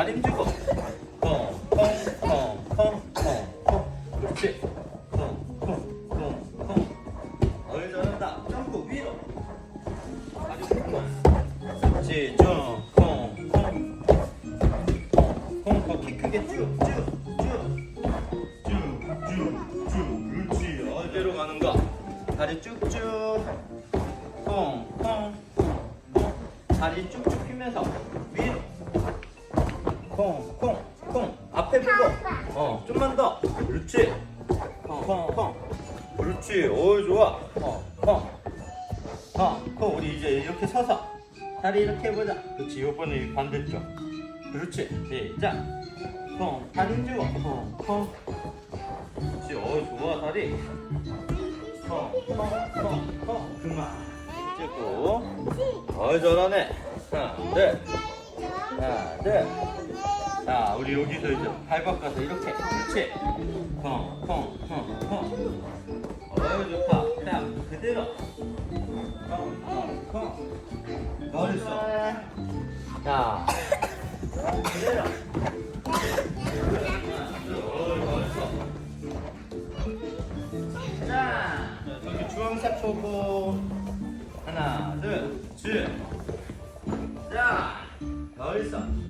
다리 힘주고 쭉쭉 콩콩 다리 쭉쭉 펴면서 콩콩콩 앞에 보고 어 좀만 더. 그렇지. 콩콩콩 그렇지. 오 좋아. 콩콩콩 우리 이제 이렇게 서서 다리 이렇게 해보자. 그렇지. 요번에 반대쪽. 그렇지. 시작. 콩 다리 힘주고 콩콩 그렇지. 어 좋아 다리. 콩콩콩콩 그만. 찍고. 어이 잘하네. 하나 둘. 하나 둘 자, 우리 여기서 이제 발 바꿔서 이렇게. 그렇지. 콩, 콩, 콩, 콩. 어이, 좋다. 자, 그대로. 콩, 콩, 콩. 잘했어. 자, 그대로. 자, 저기 주황색 보고. 하나, 둘, 줄. 자, 잘했어.